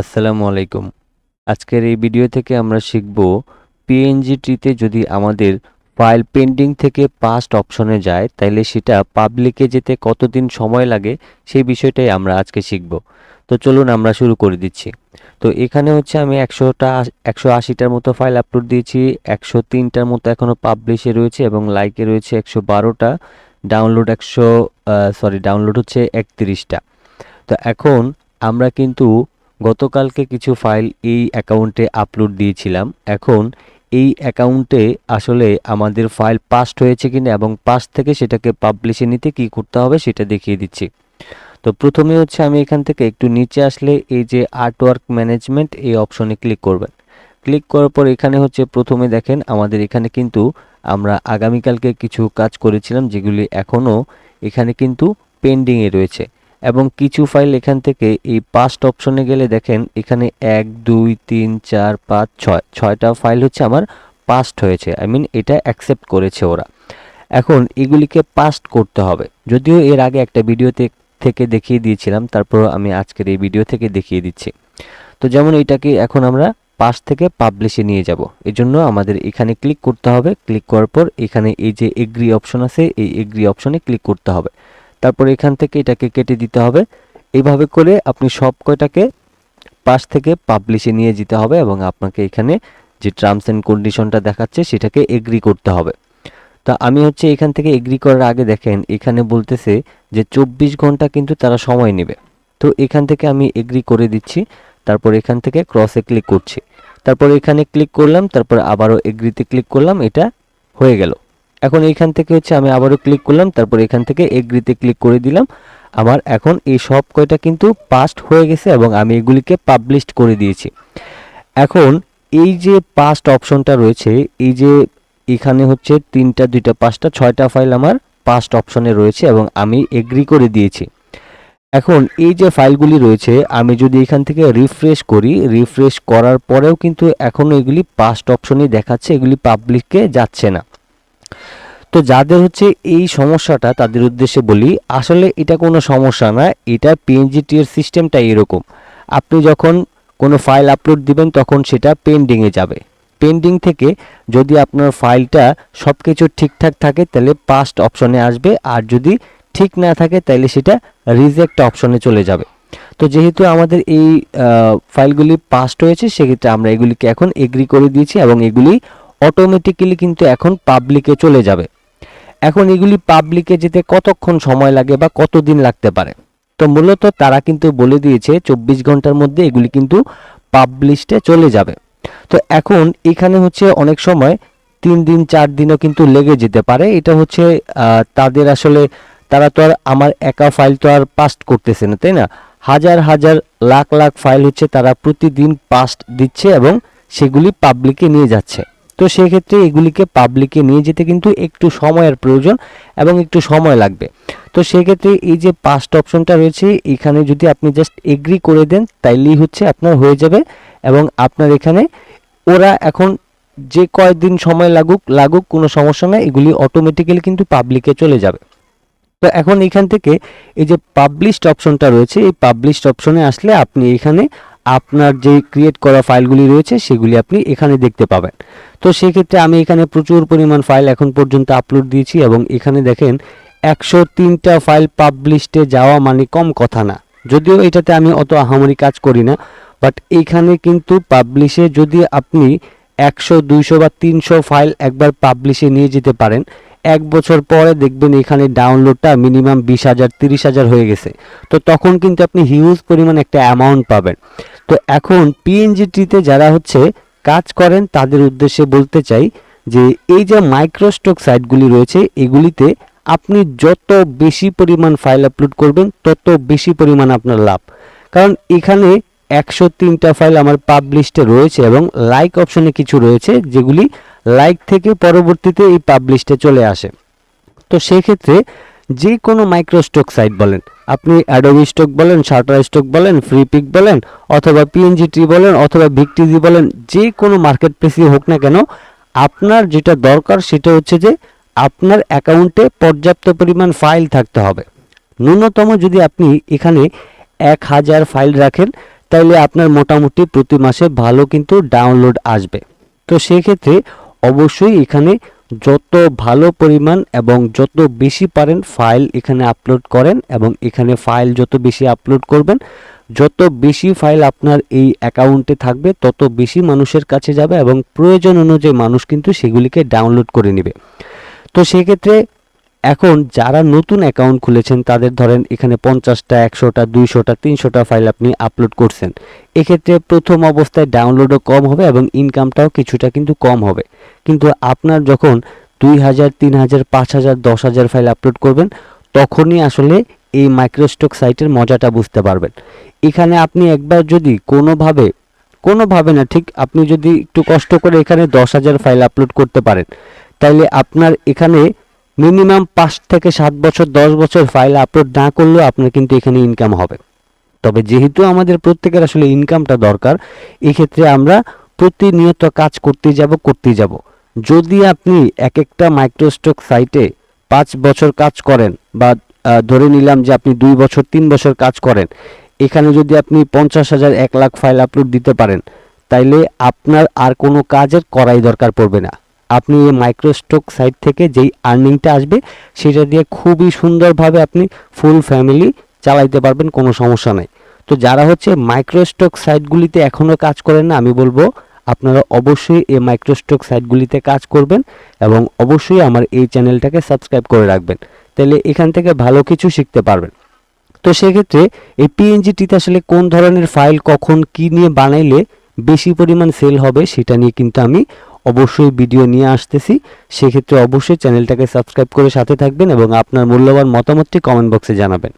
আসসালামু আলাইকুম। আজকের এই ভিডিও থেকে আমরা শিখব পিএনজি ট্রিতে যদি আমাদের ফাইল পেন্ডিং থেকে পাস্ট অপশনে যায় তাহলে সেটা পাবলিকে যেতে কতদিন সময় লাগে, সেই বিষয়টাই আমরা আজকে শিখব। তো চলুন আমরা শুরু করে দিচ্ছি। তো এখানে হচ্ছে আমি একশোটা, একশো আশিটার মতো ফাইল আপলোড দিয়েছি, একশো তিনটার মতো এখনও পাবলিশে রয়েছে এবং লাইকে রয়েছে একশো বারোটা ডাউনলোড একশো সরি ডাউনলোড হচ্ছে একত্রিশটা। তো এখন আমরা কিন্তু গতকালকে কিছু ফাইল এই অ্যাকাউন্টে আপলোড দিয়েছিলাম। এখন এই অ্যাকাউন্টে আসলে আমাদের ফাইল পাস্ট হয়েছে কিনা এবং পাস্ট থেকে সেটাকে পাবলিশে নিতে কি করতে হবে সেটা দেখিয়ে দিচ্ছি। তো প্রথমে হচ্ছে আমি এখান থেকে একটু নিচে আসলে এই যে আর্টওয়ার্ক ম্যানেজমেন্ট এই অপশনে ক্লিক করবেন। ক্লিক করার পর এখানে হচ্ছে প্রথমে দেখেন আমাদের এখানে কিন্তু আমরা আগামীকালকে কিছু কাজ করেছিলাম যেগুলি এখনও এখানে কিন্তু পেন্ডিংয়ে রয়েছে। এবং কিছু ফাইল এখান থেকে এই পাস্ট অপশনে গেলে দেখেন, এখানে এক, দুই, তিন, চার, পাঁচ, ছয়, ছয়টা ফাইল হচ্ছে আমার পাস্ট হয়েছে। আই মিন এটা অ্যাকসেপ্ট করেছে ওরা। এখন এগুলিকে পাস্ট করতে হবে। যদিও এর আগে একটা ভিডিওতে থেকে দেখিয়ে দিয়েছিলাম, তারপর আমি আজকের এই ভিডিও থেকে দেখিয়ে দিচ্ছি। তো যেমন এটাকে এখন আমরা পাস থেকে পাবলিশে নিয়ে যাব। এই জন্য আমাদের এখানে ক্লিক করতে হবে। ক্লিক করার পর এখানে এই যে এগ্রি অপশন আছে, এই এগ্রি অপশনে ক্লিক করতে হবে। তারপর এখান থেকে এটাকে কেটে দিতে হবে। এইভাবে করে আপনি সব কয়টাকে পাশ থেকে পাবলিশে নিয়ে যেতে হবে এবং আপনাকে এখানে যে টার্মস অ্যান্ড কন্ডিশনটা দেখাচ্ছে সেটাকে এগ্রি করতে হবে। তা আমি হচ্ছে এখান থেকে এগ্রি করার আগে দেখেন, এখানে বলতেছে যে চব্বিশ ঘণ্টা কিন্তু তারা সময় নেবে। তো এখান থেকে আমি এগ্রি করে দিচ্ছি, তারপর এখান থেকে ক্রসে ক্লিক করছি। তারপর এখানে ক্লিক করলাম, তারপর আবারও এগ্রিতে ক্লিক করলাম, এটা হয়ে গেল। এখন এইখান থেকে হচ্ছে আমি আবারও ক্লিক করলাম, তারপর এখান থেকে এগ্রিতে ক্লিক করে দিলাম। আমার এখন এই সব কয়টা কিন্তু পাস্ট হয়ে গেছে এবং আমি এগুলিকে পাবলিশড করে দিয়েছি। এখন এই যে পাস্ট অপশনটা রয়েছে, এই যে এখানে হচ্ছে তিনটা, দুইটা, পাঁচটা, ছয়টা ফাইল আমার পাস্ট অপশনে রয়েছে এবং আমি এগ্রি করে দিয়েছি। এখন এই যে ফাইলগুলি রয়েছে, আমি যদি এখান থেকে রিফ্রেশ করি রিফ্রেশ করার পরেও কিন্তু এখনও এগুলি পাস্ট অপশনই দেখাচ্ছে, এগুলি পাবলিককে যাচ্ছে না। তো যাদের হচ্ছে এই সমস্যাটা তাদের উদ্দেশ্যে বলি, আসলে এটা কোনো সমস্যা না, এটা পিএনজিটি এর সিস্টেমটা এরকম। আপনি যখন কোনো ফাইল আপলোড দিবেন, তখন সেটা পেন্ডিংয়ে যাবে। পেন্ডিং থেকে যদি আপনার ফাইলটা সব কিছু ঠিকঠাক থাকে, তাহলে পাস্ট অপশনে আসবে, আর যদি ঠিক না থাকে, তাহলে সেটা রিজেক্ট অপশনে চলে যাবে। তো যেহেতু আমাদের এই ফাইলগুলি পাস্ট হয়েছে, সেক্ষেত্রে আমরা এগুলিকে এখন এগ্রি করে দিয়েছি এবং এগুলি অটোমেটিক্যালি কিন্তু এখন পাবলিকে চলে যাবে। এখন এগুলি পাবলিকে যেতে কতক্ষণ সময় লাগে বা কতদিন লাগতে পারে? তো মূলত তারা কিন্তু বলে দিয়েছে, চব্বিশ ঘণ্টার মধ্যে এগুলি কিন্তু পাবলিশডে চলে যাবে। তো এখন এখানে হচ্ছে অনেক সময় তিন দিন, চার দিনও কিন্তু লেগে যেতে পারে। এটা হচ্ছে তাদের আসলে, তারা তো আর আমার একা ফাইল তো আর পাস্ট করতেছে না, তাই না? হাজার হাজার, লাখ লাখ ফাইল হচ্ছে তারা প্রতিদিন পাস্ট দিচ্ছে এবং সেগুলি পাবলিকে নিয়ে যাচ্ছে। তো সেক্ষেত্রে এগুলিকে পাবলিকে নিয়ে যেতে কিন্তু একটু সময়ের প্রয়োজন এবং একটু সময় লাগবে। তো সেক্ষেত্রে এই যে পাস্ট অপশনটা রয়েছে, এখানে যদি আপনি জাস্ট এগ্রি করে দেন, তাইলেই হচ্ছে আপনার হয়ে যাবে এবং আপনার এখানে ওরা এখন যে কয়েকদিন সময় লাগুক লাগুক, কোনো সমস্যা নেই, এগুলি অটোমেটিক্যালি কিন্তু পাবলিকে চলে যাবে। তো এখন এখান থেকে এই যে পাবলিশড অপশনটা রয়েছে, এই পাবলিশড অপশনে আসলে আপনি এখানে আপনার যে ক্রিয়েট করা ফাইলগুলি রয়েছে, সেগুলি আপনি এখানে দেখতে পাবেন। তো সেক্ষেত্রে আমি এখানে প্রচুর পরিমাণ ফাইল এখন পর্যন্ত আপলোড দিয়েছি এবং এখানে দেখেন একশো তিনটা ফাইল পাবলিশডে যাওয়া মানে কম কথা না। যদিও এটাতে আমি অত আহামরি কাজ করি না বাট এইখানে কিন্তু পাবলিশে যদি আপনি একশো, দুইশো বা তিনশো ফাইল একবার পাবলিশে নিয়ে যেতে পারেন, এক বছর পরে দেখবেন এখানে ডাউনলোডটা মিনিমাম বিশ হাজার, তিরিশ হাজার হয়ে গেছে। তো তখন কিন্তু আপনি হিউজ পরিমাণ একটা অ্যামাউন্ট পাবেন। তো এখন পিএনজিটিতে যারা হচ্ছে কাজ করেন, তাদের উদ্দেশ্যে বলতে চাই যে এই যে মাইক্রোস্টক সাইটগুলি রয়েছে, এগুলিতে আপনি যত বেশি পরিমাণ ফাইল আপলোড করবেন, তত বেশি পরিমাণ আপনার লাভ। কারণ এখানে একশো তিনটা ফাইল আমার পাবলিশডে রয়েছে এবং লাইক অপশনে কিছু রয়েছে, যেগুলি লাইক থেকে পরবর্তীতে এই পাবলিশডে চলে আসে। তো সেই ক্ষেত্রে যে কোনো মাইক্রো মাইক্রোস্টক সাইট বলেন। আপনি অ্যাডোবি স্টক বলেন শার্টার স্টক বলেন ফ্রি পিক বলেন, অথবা পিএনজি ট্রি বলেন, অথবা ভিকটিজি বলেন যে কোনো মার্কেট প্লেসই হোক না কেন, আপনার যেটা দরকার সেটা হচ্ছে যে আপনার অ্যাকাউন্টে পর্যাপ্ত পরিমাণ ফাইল থাকতে হবে। ন্যূনতম যদি আপনি এখানে এক হাজার ফাইল রাখেন, তাহলে আপনার মোটামুটি প্রতি মাসে ভালো কিন্তু ডাউনলোড আসবে। তো সেক্ষেত্রে অবশ্যই এখানে যত ভালো পরিমাণ এবং যত বেশি পারেন ফাইল এখানে আপলোড করেন এবং এখানে ফাইল যত বেশি আপলোড করবেন, যত বেশি ফাইল আপনার এই অ্যাকাউন্টে থাকবে, তত বেশি মানুষের কাছে যাবে এবং প্রয়োজন অনুযায়ী মানুষ কিন্তু সেগুলিকে ডাউনলোড করে নেবে। তো সেক্ষেত্রে এখন যারা নতুন অ্যাকাউন্ট খুলেছেন, তাদের ধরেন এখানে পঞ্চাশটা, একশোটা, দুইশোটা, তিনশোটা ফাইল আপনি আপলোড করছেন। এক্ষেত্রে প্রথম অবস্থায় ডাউনলোডও কম হবে এবং ইনকামটাও কিছুটা কিন্তু কম হবে। কিন্তু আপনার যখন দুই হাজার, তিন হাজার, পাঁচ হাজার, দশ হাজার ফাইল আপলোড করবেন, তখনই আসলে এই মাইক্রোস্টক সাইটের মজাটা বুঝতে পারবেন। এখানে আপনি একবার যদি কোনোভাবে কোনোভাবে না, ঠিক আপনি যদি একটু কষ্ট করে এখানে দশ হাজার ফাইল আপলোড করতে পারেন, তাইলে আপনার এখানে মিনিমাম পাঁচ থেকে সাত বছর, দশ বছর ফাইল আপলোড না করলেও আপনার কিন্তু এখানে ইনকাম হবে। তবে যেহেতু আমাদের প্রত্যেকের আসলে ইনকামটা দরকার, এক্ষেত্রে আমরা প্রতিনিয়ত কাজ করতে যাব করতে যাব। যদি আপনি এক একটা মাইক্রোস্টক সাইটে পাঁচ বছর কাজ করেন বা ধরে নিলাম যে আপনি দুই বছর, তিন বছর কাজ করেন, এখানে যদি আপনি পঞ্চাশ হাজার, এক লাখ ফাইল আপলোড দিতে পারেন, তাইলে আপনার আর কোনো কাজের করাই দরকার পড়বে না। আপনি এই মাইক্রোস্টক সাইট থেকে যেই আর্নিংটা আসবে, সেটা দিয়ে খুবই সুন্দরভাবে আপনি ফুল ফ্যামিলি চালাইতে পারবেন, কোনো সমস্যা নাই। তো যারা হচ্ছে মাইক্রোস্টক সাইটগুলিতে এখনও কাজ করেন না, আমি বলব আপনারা অবশ্যই এই মাইক্রোস্টক সাইটগুলিতে কাজ করবেন এবং অবশ্যই আমার এই চ্যানেলটাকে সাবস্ক্রাইব করে রাখবেন। তাহলে এখান থেকে ভালো কিছু শিখতে পারবেন। তো সেক্ষেত্রে এই পিএনজিটিতে আসলে কোন ধরনের ফাইল কখন কি নিয়ে বানাইলে বেশি পরিমাণ সেল হবে, সেটা নিয়ে কিন্তু আমি অবশ্যই ভিডিও নিয়ে আসতেছি। সেক্ষেত্রে অবশ্যই চ্যানেলটাকে সাবস্ক্রাইব করে সাথে থাকবেন এবং আপনার মূল্যবান মতামতটি কমেন্ট বক্সে জানাবেন।